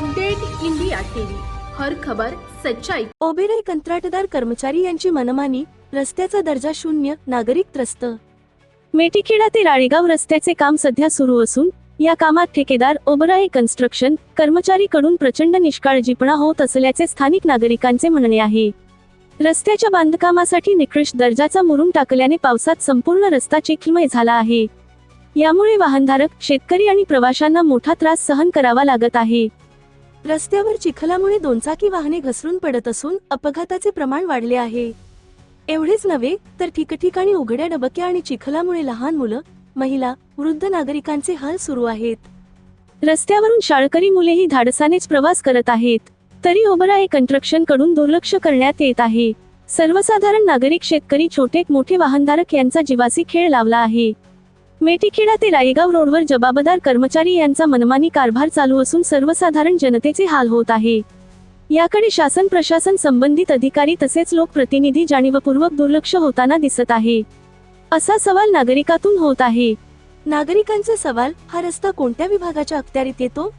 Update India TV. हर खबर सच्चाई. ओबेरॉय कंत्राटदार कर्मचारी यांची मनमानी रस्त्याचा दर्जा शून्य नागरिक त्रस्त. मेटीखेडा ते राळेगाव रस्त्याचे काम सध्या सुरू असून या कामात ठेकेदार ओबराय कन्स्ट्रक्शन कर्मचारीकडून प्रचंड निष्काळजीपणा होत असल्याचे स्थानिक नागरिकांचे म्हणणे आहे. रस्त्याच्या बांधकामासाठी निकृष्ट दर्जाचा मुरुम टाकल्याने पावसात संपूर्ण रस्ता चिखलमय झाला आहे. यामुळे वाहनधारक शेतकरी आणि प्रवाशांना मोठा त्रास सहन करावा लागत आहे. रस्त्यावर चिखलामुळे दोनचाकी वाहने घसरून पडत असून अपघाताचे प्रमाण वाढले आहे. एवढेच नव्हे तर ठिकठिकाणी उघड्या डबक्या आणि चिखलामुळे लहान मुलं महिला वृद्ध नागरिकांचे हाल सुरू आहेत. रस्त्यावरून शाळकरी मुलेही धाडसानेच प्रवास करत आहेत. तरी ओबराय कंस्ट्रक्शनकडून दुर्लक्ष करण्यात येत आहे. सर्वसाधारण नागरिक शेतकरी छोटे मोठे वाहनधारक यांचा जीवासी खेळ लावला आहे. मेटीखेडा ते रायगाव रोडवर जबाबदार कर्मचारी यांचा मनमानी कारभार चालू असून सर्वसाधारण जनतेचे हाल होत आहे. याकडे शासन प्रशासन संबंधित अधिकारी तसेच लोकप्रतिनिधी जाणीवपूर्वक दुर्लक्ष होताना दिसत आहे. असा सवाल नागरिकातून होत आहे. नागरिकांचा सवाल हा रस्ता कोणत्या विभागाच्या अखत्यारीत येतो?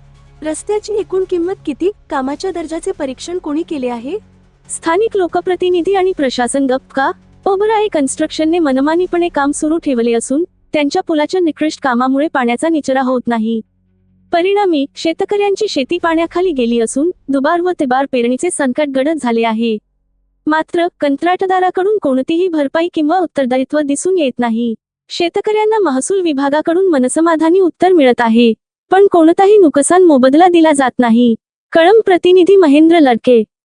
रस्त्याची एकूण किंमत किती? कामाच्या दर्जाचे परीक्षण कोणी केले आहे? स्थानिक लोकप्रतिनिधी आणि प्रशासन गप्प का? ओबराय कन्स्ट्रक्शनने मनमानीपणे काम सुरू ठेवले असून त्यांच्या पुलाच्या निकृष्ट कामामुळे पाण्याचा निचरा होत नाही. परिणामी शेतकऱ्यांची शेती पाण्याखाली गेली असून दुबार व तिबार पेरणीचे संकट गडद झाले आहे. मात्र कंत्राटदाराकडून कोणतीही भरपाई किंवा उत्तरदायित्व दिसून येत नाही. शेतकऱ्यांना महसूल विभागाकडून मनसमाधानी उत्तर मिळत आहे. पण कोणताही नुकसान मोबदला दिला जात नाही. कळम प्रतिनिधी महेंद्र लडके